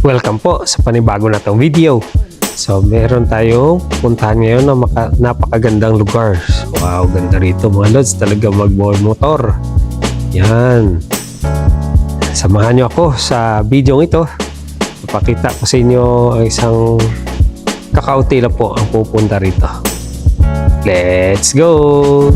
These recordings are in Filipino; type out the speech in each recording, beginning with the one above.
Welcome po sa panibago na tong video. So, meron tayong puntahan ngayon na maka, napakagandang lugar. Wow, ganda rito mga lods. Talaga magmotor. Yan. Samahan nyo ako sa video ito. Ipakita ko sa inyo ang isang kakauti lang po ang pupunta rito. Let's go!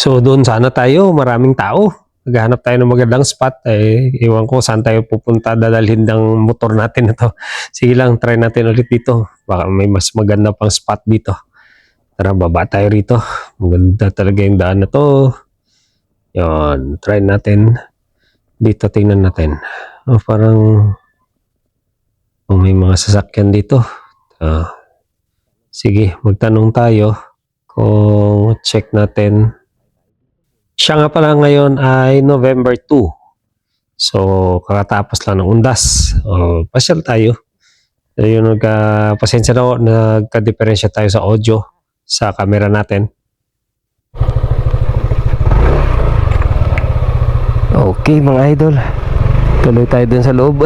So doon sana tayo, maraming tao. Naghahanap tayo ng magandang spot. Eh, iwan ko saan tayo pupunta, dadalhin ng motor natin na to. Sige lang, try natin ulit dito. Baka may mas maganda pang spot dito. Tara, baba tayo rito. Maganda talaga yung daan na to. Yon, try natin. Dito tingnan natin. Oh, parang oh, may mga sasakyan dito. Ah, sige, magtanong tayo kung check natin siya nga pala ngayon ay November 2. So, kakatapos lang ng undas. O, pasyal tayo. So, yun, nagka, pasensya na nagka-diferensya tayo sa audio sa camera natin. Okay, mga idol. Tuloy tayo dun sa loob.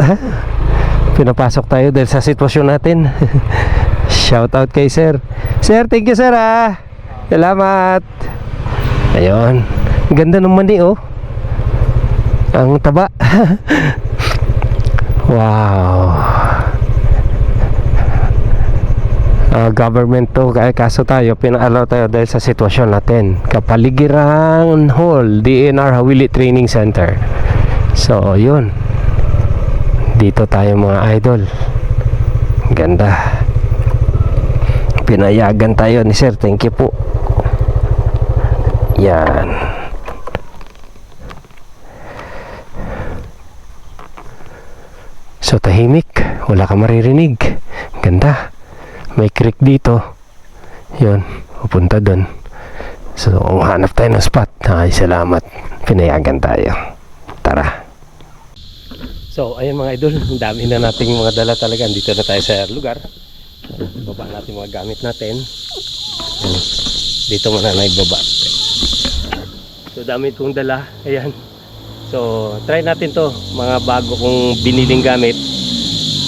Pinapasok tayo dahil sa sitwasyon natin. Shout out kay sir. Sir, thank you sir ah. Salamat. Ayun. Ganda ng mani oh. Ang taba. wow. Ah, government to kaso tayo pinaalaw tayo dahil sa sitwasyon natin. Kapaligiran Hall DNR Hawili Training Center. So yun. Dito tayo mga idol. Ganda. Pinayagan tayo ni sir. Thank you po. Yan So tahimik, wala ka maririnig. Ganda. May creek dito. Yun, pupunta doon. So, hanap tayo ng spot, ay salamat. Pinayagan tayo. Tara. So, ayun mga idol, dami na nating mga dala talaga. Dito na tayo sa lugar. Baba natin mga gamit natin. Dito muna na ibaba. So, dami kong dala. Ayan. So, try natin to. Mga bago kong biniling gamit.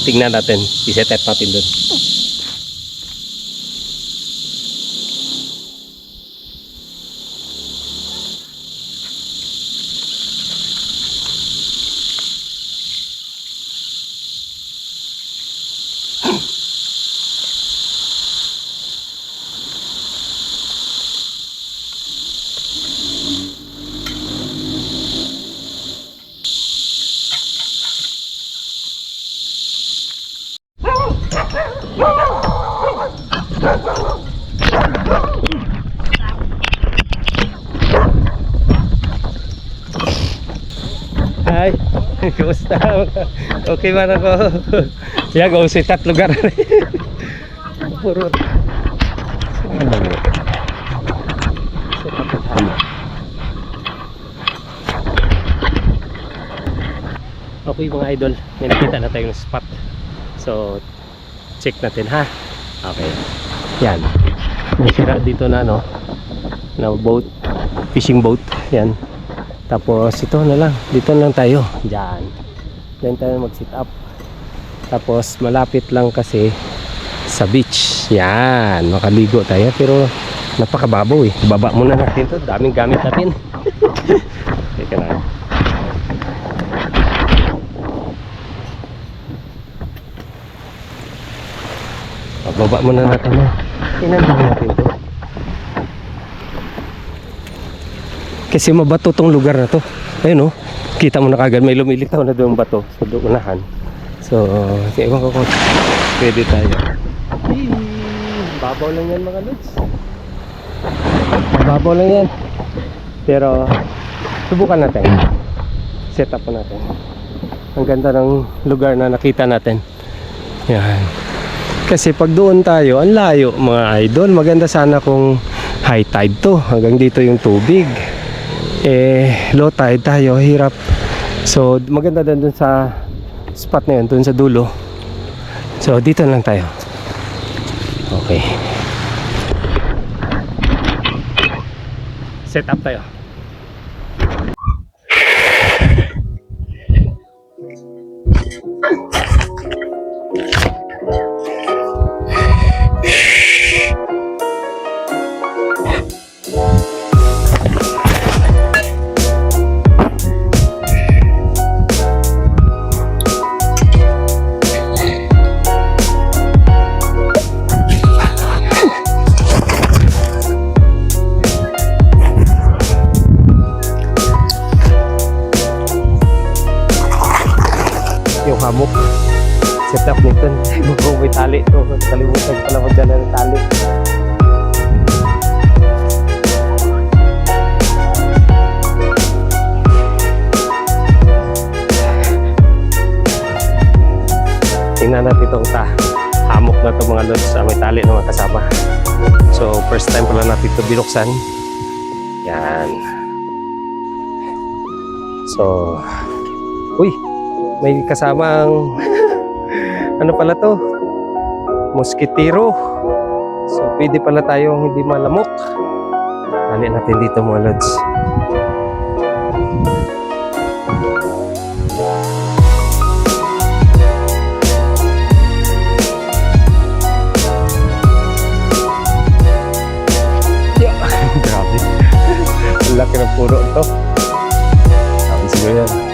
Tingnan natin. I-set up natin doon. Okay man ako. Yan, kung sa tat lugar. Puro. Mo? Sa tatama. Okay mga idol, may nakita na tayong spot. So, check natin ha. Okay. Yan. May sira dito na no. Na boat. Fishing boat. Yan. Tapos ito na lang. Dito na lang tayo. Diyan. Diyan tayo mag-sit up. Tapos malapit lang kasi sa beach. Yan. Makaligo tayo. Pero napakababaw eh. Baba muna natin to. Daming gamit natin. Teka na. Baba muna natin na. Tinanong natin to. Kasi mabato tong lugar na to. Ayun oh. Kita mo na kagad may lumilitaw na doon bato sa unahan. So, uh, ewan ko kung pwede tayo. Eee, babaw lang yan mga lods. Babaw lang yan. Pero, subukan natin. Set up natin. Ang ganda ng lugar na nakita natin. Yan. Kasi pag doon tayo, ang layo mga idol. Maganda sana kung high tide to. Hanggang dito yung tubig. Eh, low tide tayo. Hirap. So, maganda din dun sa spot na yun. Dun sa dulo. So, dito lang tayo. Okay. Set up tayo. Binuksan. Yan. So uy may kasamang ano pala to? Moskitero so pwede pala tayong hindi malamok. Dali natin dito mga lods ang laki ng puro ito sabi siguro yan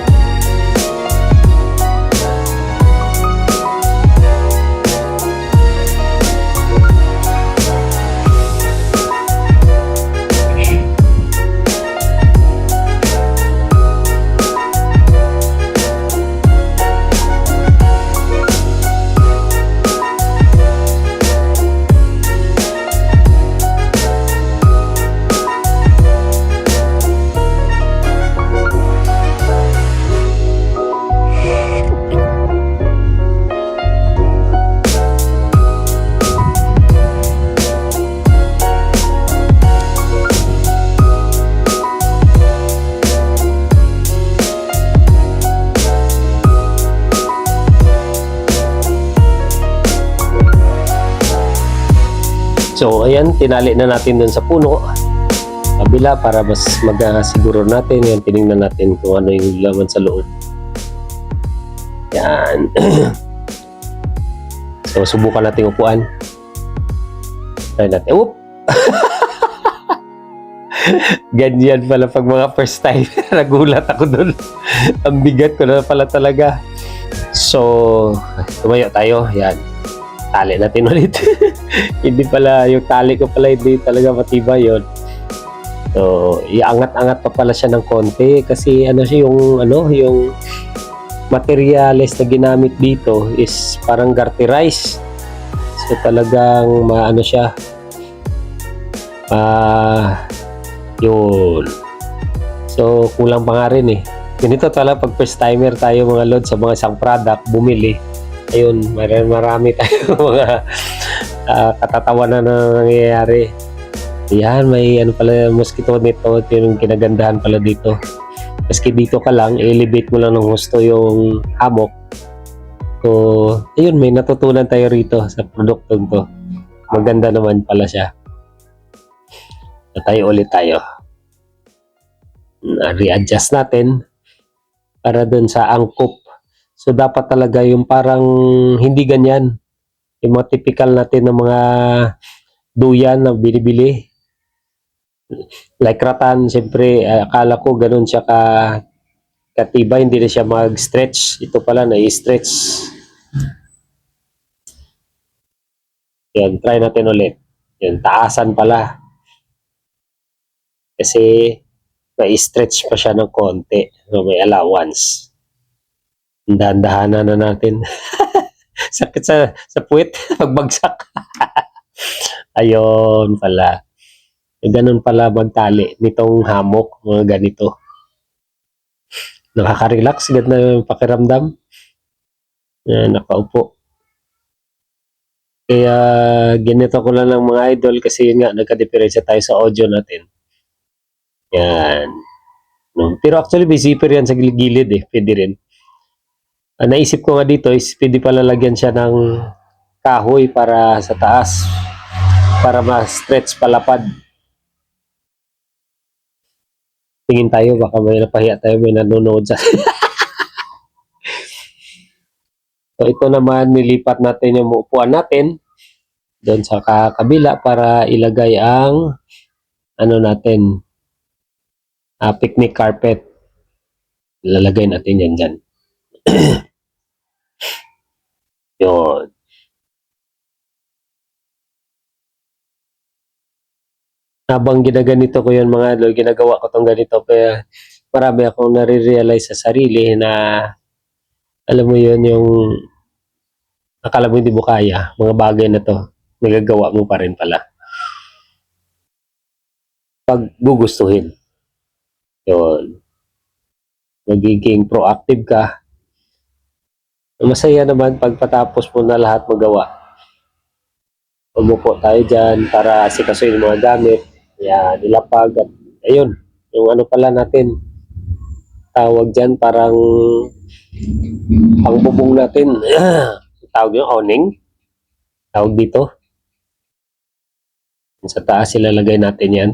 So ayan, tinali na natin dun sa puno. Kabila para mas magasiguro natin. Yan, tinignan natin kung ano yung laman sa loob. Yan. so subukan natin upuan. Try natin. Oop! Ganyan pala pag mga first time. Nagulat ako dun. Ang bigat ko na pala talaga. So, tumayo tayo. Yan. Tali natin ulit. hindi pala, yung tali ko pala hindi talaga matibay yun. So, iangat-angat pa pala siya ng konti kasi ano siya yung ano, yung materials na ginamit dito is parang garterized. So talagang maano siya. Ah, yun. So kulang pa nga rin eh. Ganito talaga pag first timer tayo mga load sa mga isang product, bumili. Ayun, marami, marami tayo mga uh, katatawanan na nangyayari. Yan, may ano pala, mosquito nito, ito yung kinagandahan pala dito. Maski dito ka lang, elevate mo lang ng husto yung hammock. So, ayun, may natutunan tayo rito sa produktong to. Maganda naman pala siya. Na tayo ulit tayo. Na readjust natin para dun sa angkop. So, dapat talaga yung parang hindi ganyan. Yung mga typical natin ng mga duyan na binibili. Like ratan, siyempre, eh, akala ko ganun siya ka katiba, hindi na siya mag-stretch. Ito pala, na-stretch. Yan, try natin ulit. Yan, taasan pala. Kasi, may stretch pa siya ng konti. So, may allowance. Dahan-dahanan na natin. Sakit sa, sa puwit, pagbagsak. Ayun pala. E, ganun pala magtali nitong hammock, mga ganito. Nakaka-relax, ganda yung pakiramdam. Yan, nakaupo. Kaya ganito ko lang ng mga idol kasi yun nga, nagka-diferensya tayo sa audio natin. Yan. No? Pero actually, may zipper yan sa gilid eh. Pwede rin. Ang naisip ko nga dito is pwede pala lagyan siya ng kahoy para sa taas. Para ma-stretch palapad. Tingin tayo, baka may napahiya tayo, may nanonood sa... so ito naman, nilipat natin yung upuan natin doon sa kabila para ilagay ang ano natin, ah, picnic carpet. Lalagay natin yan dyan. Yun. Habang ginaganito ko yun mga idol, ginagawa ko tong ganito, kaya marami akong nare-realize sa sarili na alam mo yun, yung akala mo hindi mo kaya, mga bagay na to, nagagawa mo pa rin pala. Pag gugustuhin. Yun. Magiging proactive ka. Masaya naman pag patapos mo na lahat magawa. Umupo tayo dyan para sikasuin yung mga gamit. Yan, nilapag at ayun, yung ano pala natin, tawag dyan parang ang natin, tawag yung awning, tawag dito. Sa taas ilalagay natin yan.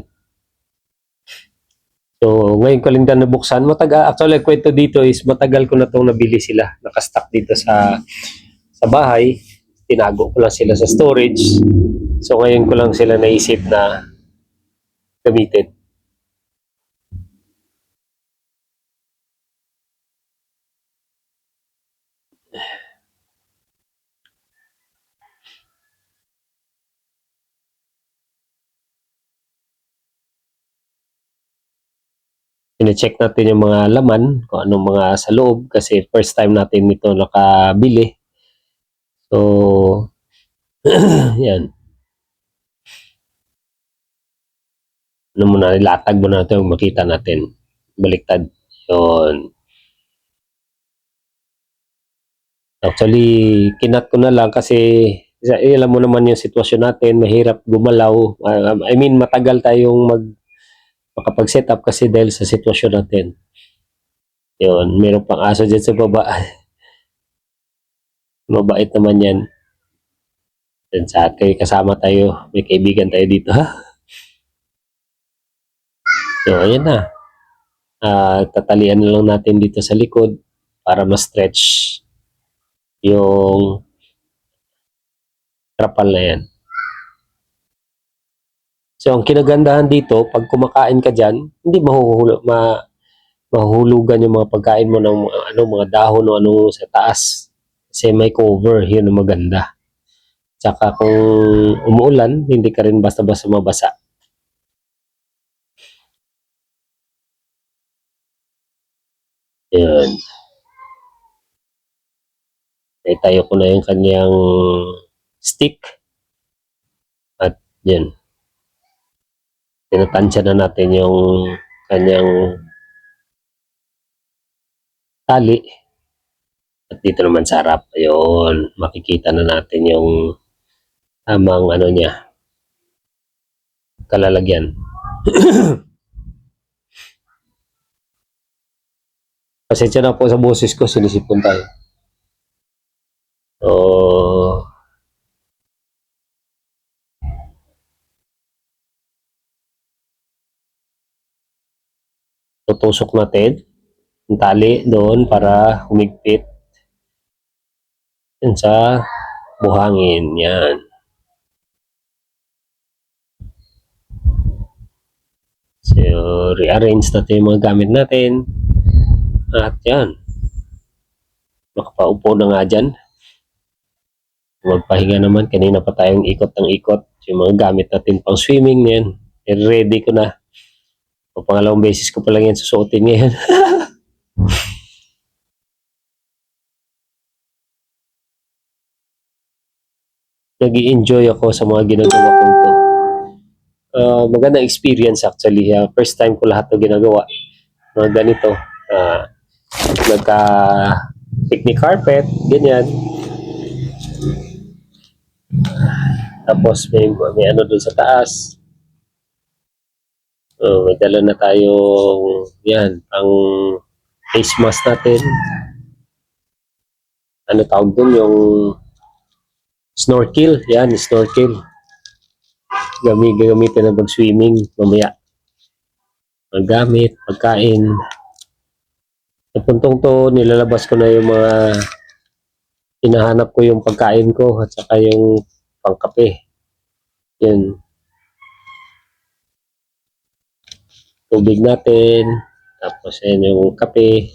So, ngayon ko lang din nabuksan. Matagal, actually, kwento dito is matagal ko na itong nabili sila. Nakastock dito sa sa bahay. Tinago ko lang sila sa storage. So, ngayon ko lang sila naisip na gamitin. Sine-check natin yung mga laman, kung anong mga sa loob kasi first time natin nito nakabili. So, yan. Ano muna, ilatag muna natin makita natin. Baliktad. Yun. Actually, kinat ko na lang kasi alam mo naman yung sitwasyon natin, mahirap gumalaw. Uh, I mean, matagal tayong mag makapag-set up kasi dahil sa sitwasyon natin. Yun, meron pang aso dyan sa baba. Mabait naman yan. Then sa kayo kasama tayo, may kaibigan tayo dito. So, ayan na. Uh, tatalian na lang natin dito sa likod para ma-stretch yung trapal na yan. So, ang kinagandahan dito, pag kumakain ka dyan, hindi mahuhulo, ma, mahuhulugan yung mga pagkain mo ng ano, mga dahon o ano sa taas. Kasi may cover, yun ang maganda. Tsaka kung umuulan, hindi ka rin basta-basta mabasa. Yan. Naitayo ko na yung kanyang stick. At yan tinatansya na natin yung kanyang tali. At dito naman sa harap, ayun, makikita na natin yung tamang ano niya, kalalagyan. Pasensya na po sa boses ko, sinisipon tayo. So, tutusok natin yung tali doon para humigpit yun sa buhangin. Yan. So, rearrange natin yung mga gamit natin. At yan. Makapaupo na nga dyan. Magpahinga naman. Kanina pa tayong ikot ng ikot. Yung mga gamit natin pang swimming yan. Ready ko na. O pangalawang beses ko pa lang yan susuotin ngayon. nag enjoy ako sa mga ginagawa ko. Uh, magandang experience actually. Uh, first time ko lahat ito ginagawa. Mga ganito. Uh, nagka picnic carpet, ganyan. Tapos may, may ano doon sa taas. Uh, may dala na tayong yan, ang face mask natin. Ano tawag doon? Yung snorkel. Yan, snorkel. Gamit, gagamitin na pag-swimming mamaya. Magamit, pagkain. Sa puntong to, nilalabas ko na yung mga hinahanap ko yung pagkain ko at saka yung pangkape. Yun. Tubig natin. Tapos yan yung kape.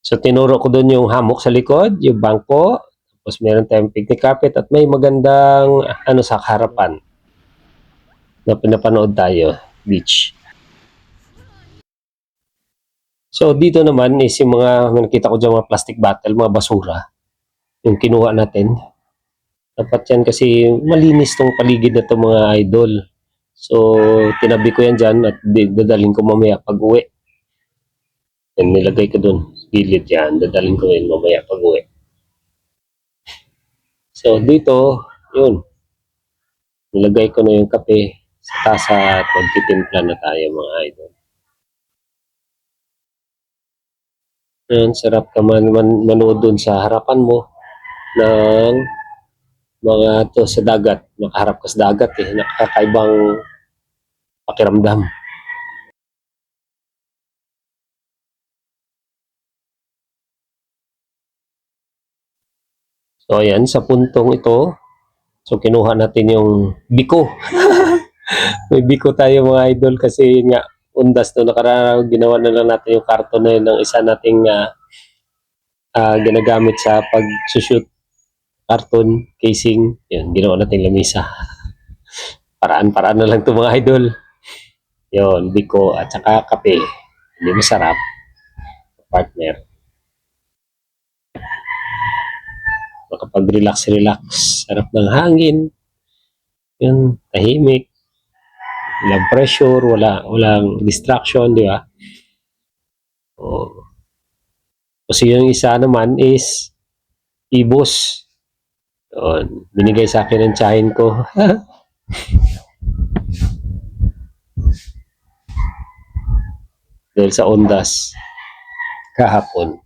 So tinuro ko doon yung hammock sa likod, yung bangko, tapos meron tayong picnic carpet at may magandang ano sa harapan na pinapanood tayo, beach. So dito naman is yung mga nakita ko dyan mga plastic bottle, mga basura yung kinuha natin. Dapat yan kasi malinis tong paligid na to mga idol. So tinabi ko yan dyan at dadalhin ko mamaya pag uwi. Yan nilagay ko doon gilid yan. Dadalhin ko yun mamaya pag uwi. So, dito, yun. Nilagay ko na yung kape sa tasa at magtitimpla na tayo mga idol. Yan, sarap ka man, man manood dun sa harapan mo ng mga to sa dagat. Nakaharap ka sa dagat eh. Nakakaibang pakiramdam. So, ayan, sa puntong ito, so kinuha natin yung biko. May biko tayo mga idol kasi nga, undas no nakaraan, ginawa na lang natin yung karton na yun ng isa nating uh, uh, ginagamit sa pag-shoot karton casing. Yan, ginawa natin lamisa. Paraan-paraan na lang to mga idol. Yon, biko at saka kape. Hindi masarap. Partner. makapag-relax-relax. Sarap ng hangin. Yun, tahimik. Walang pressure, wala, walang distraction, di ba? Oh. Kasi yung isa naman is ibos. Yun, binigay sa akin ng tsahin ko. Dahil sa ondas kahapon.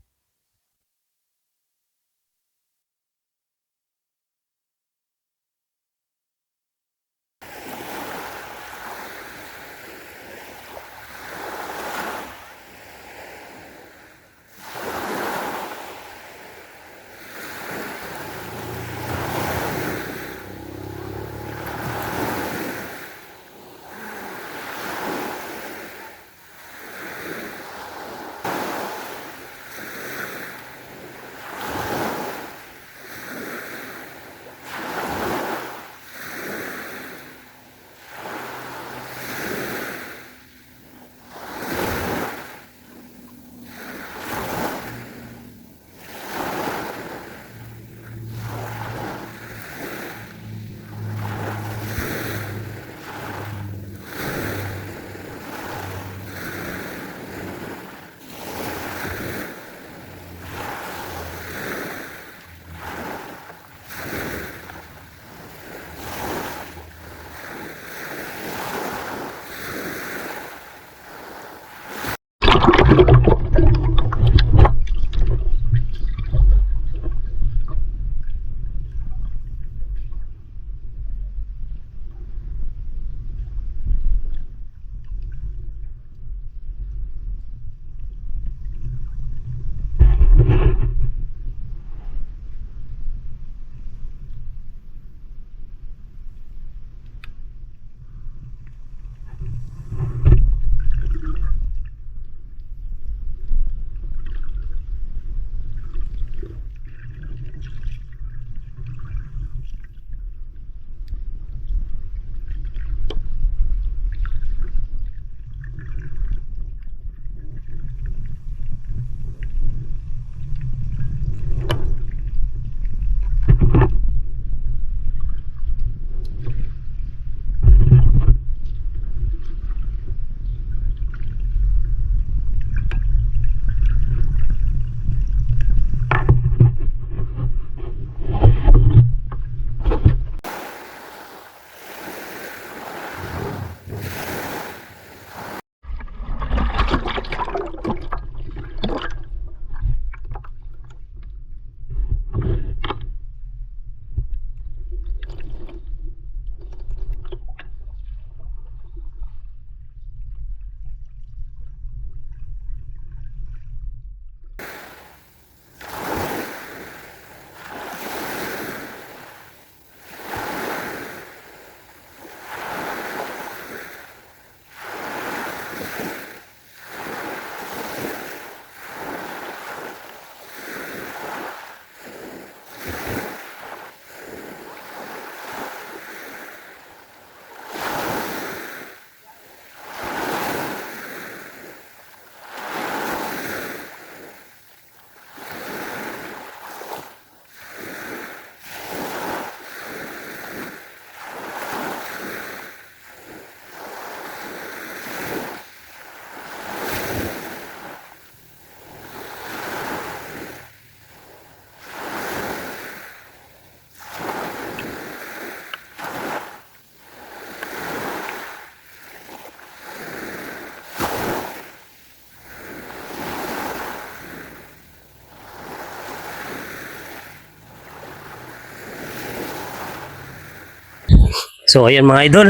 So ayan mga idol.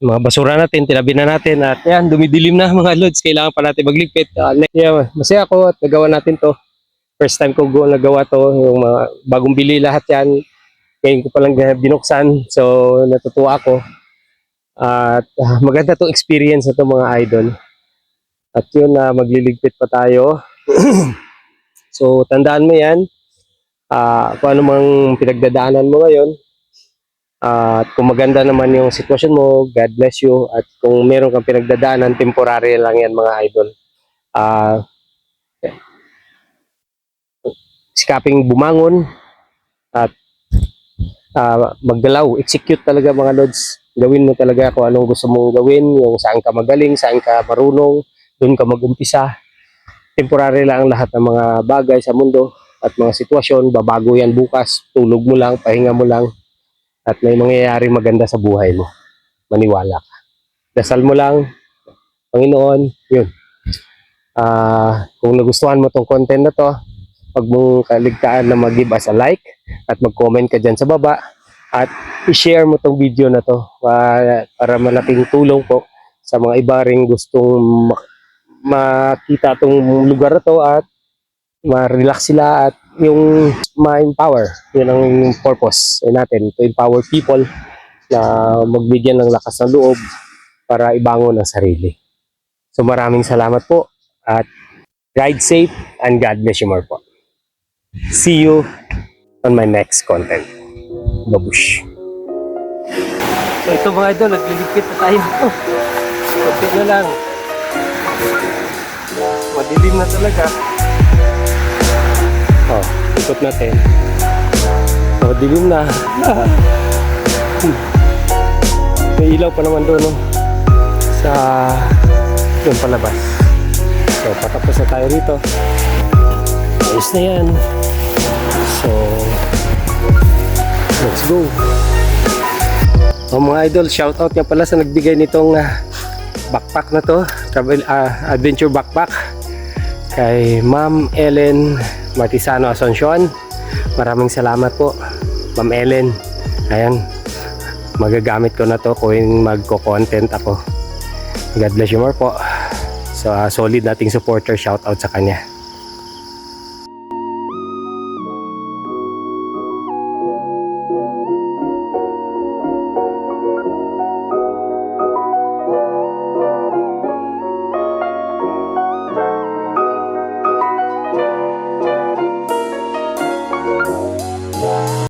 Mga basura natin, tinabi na natin at yan, dumidilim na mga lods. Kailangan pa natin maglipit. Uh, yeah, masaya ako at nagawa natin to. First time ko go nagawa to. Yung mga bagong bili lahat yan. Ngayon ko palang binuksan. So natutuwa ako. At ah, maganda tong experience na to mga idol. At yun na magliligpit pa tayo. so tandaan mo yan. Ah, kung ano mang pinagdadaanan mo ngayon, at kung maganda naman yung sitwasyon mo, God bless you. At kung meron kang pinagdadaanan, temporary lang yan mga idol. Ah, sikaping bumangon at ah, maggalaw, execute talaga mga lods. Gawin mo talaga kung anong gusto mong gawin, yung saan ka magaling, saan ka marunong, doon ka mag-umpisa. Temporary lang lahat ng mga bagay sa mundo at mga sitwasyon, babago yan bukas, tulog mo lang, pahinga mo lang, at may mangyayari maganda sa buhay mo. Maniwala ka. Dasal mo lang, Panginoon, yun. Ah, kung nagustuhan mo tong content na to, pag mong kaligtaan na mag-give us a like at mag-comment ka dyan sa baba at i-share mo tong video na to ah, para malaking tulong po sa mga iba ring gustong mak- makita tong lugar na to at ma-relax sila at yung ma-empower. Yun ang purpose eh, natin, to empower people na magbigyan ng lakas ng loob para ibangon ang sarili. So maraming salamat po at ride safe and God bless you more po. See you on my next content. Babush. So ito mga idol, nagliligpit na tayo. Kunti na lang. Madilim na talaga. Ikot natin. Oh, dilim na. May ilaw pa naman doon, no? Sa doon palabas. So, patapos na tayo rito. Ayos na yan. So, let's go. Oh, mga idol, shout out nga pala sa nagbigay nitong ah, backpack na to. Travel, ah, adventure backpack kay Ma'am Ellen Martisano Asuncion. Maraming salamat po, Ma'am Ellen. Ayan, magagamit ko na to kung magko-content ako. God bless you more po. So, ah, solid nating supporter, shout out sa kanya.